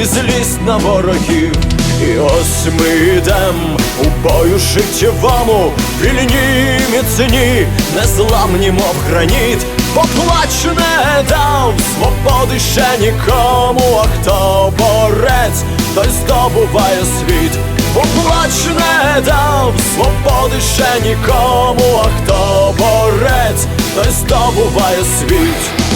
і злість на ворогів. І ось ми йдем у бою життєвому, вільні міцні, незламні, мов граніт, поплач не дав свободи ще нікому, а хто борець, той здобуває світ, поплач не дав свободи ще нікому, а хто борець, той здобуває світ,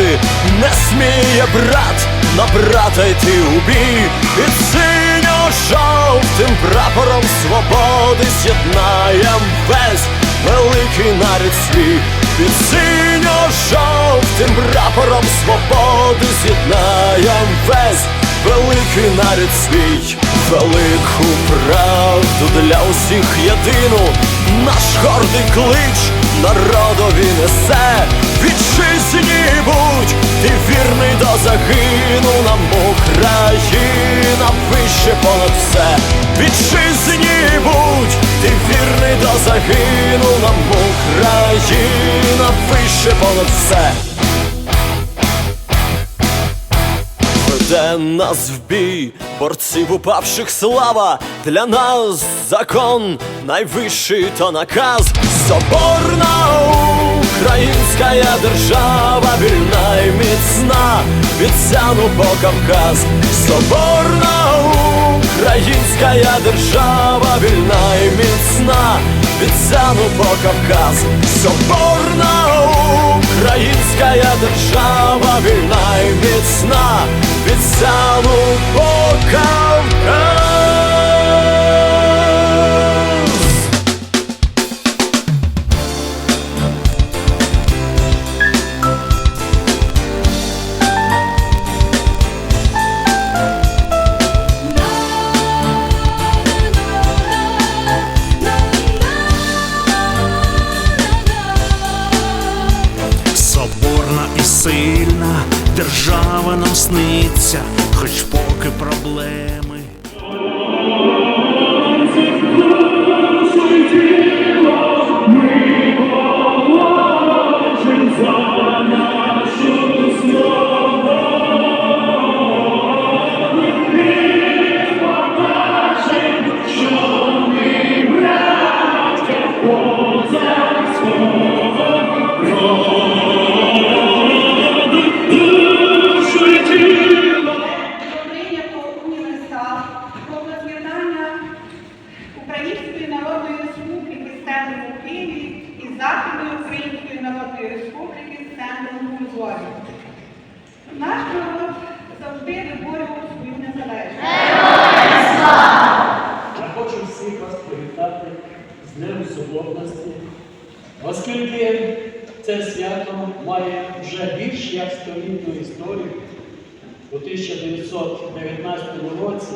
незгоди не сміє брат. На брата йти у бій. Під синьо-жовтим прапором свободи з'єднаєм весь великий нарід свій. Під синьо-жовтим прапором свободи з'єднаєм весь великий нарід свій. Велику правду для усіх єдину. Наш гордий клич народові несе. Вітчизні будь, ти вірний до загину Нам Україна вище понад все. Вітчизні будь, ти вірний до загину Нам Україна вище понад все. Веде нас в бій, борців упавших слава, для нас закон найвищий то наказ, соборна українська держава, вільна і міцна, від по Кавказ, соборна українська держава, вільна і міцна, від Сяну по Кавказ, соборна українська держава, вільна і міцна, від Сяну по Кавказ. Держава нам сниться, хоч поки проблеми. Наш народ завжди виборював свою незалежність. Я хочу всіх вас привітати з Днем Соборності, оскільки це свято має вже більш як столітню історію. У 1919 році,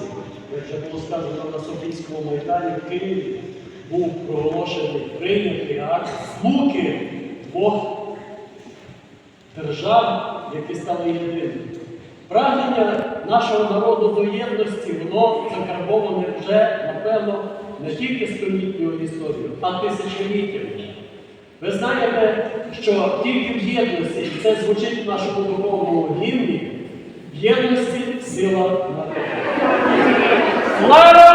як вже було сказано на Софійському майдані в Києві, був проголошений прийнятий акт злуки двох держав, які стали єдиними. Прагнення нашого народу до єдності, воно закарбоване вже, напевно, не тільки столітньою історією, а тисячоліттями. Ви знаєте, що тільки в єдності, і це звучить в нашому духовному гімні, в єдності сила народу. Слава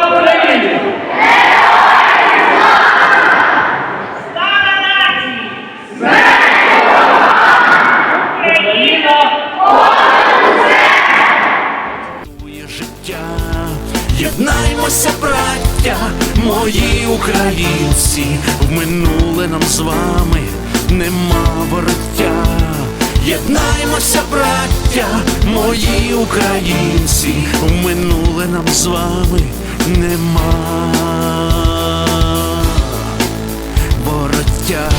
єднаймося, браття, мої українці, в минуле нам з вами нема вороття. Єднаймося, браття, мої українці, в минуле нам з вами нема вороття.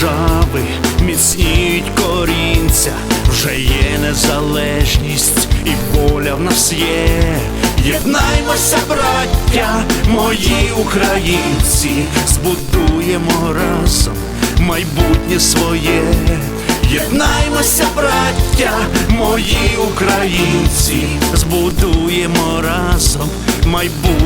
Держави міцніють корінця, вже є незалежність і воля в нас є. Єднаймося, браття, мої українці, збудуємо разом майбутнє своє. Єднаймося, браття, мої українці, збудуємо разом майбутнє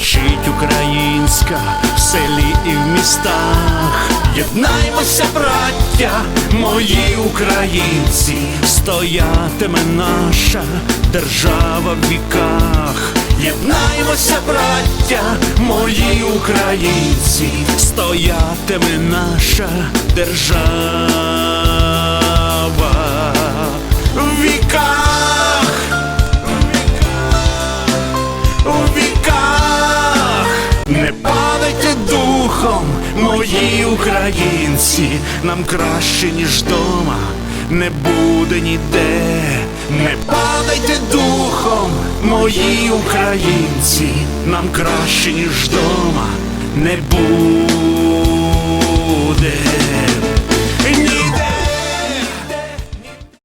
звучить українська в селі і в містах. Єднаймося, браття, мої українці, стоятиме наша держава в віках. Єднаймося, браття, мої українці, стоятиме наша держава духом, мої українці, нам краще, ніж дома, не буде ніде, не падайте духом, мої українці, нам краще, ніж дома, не буде.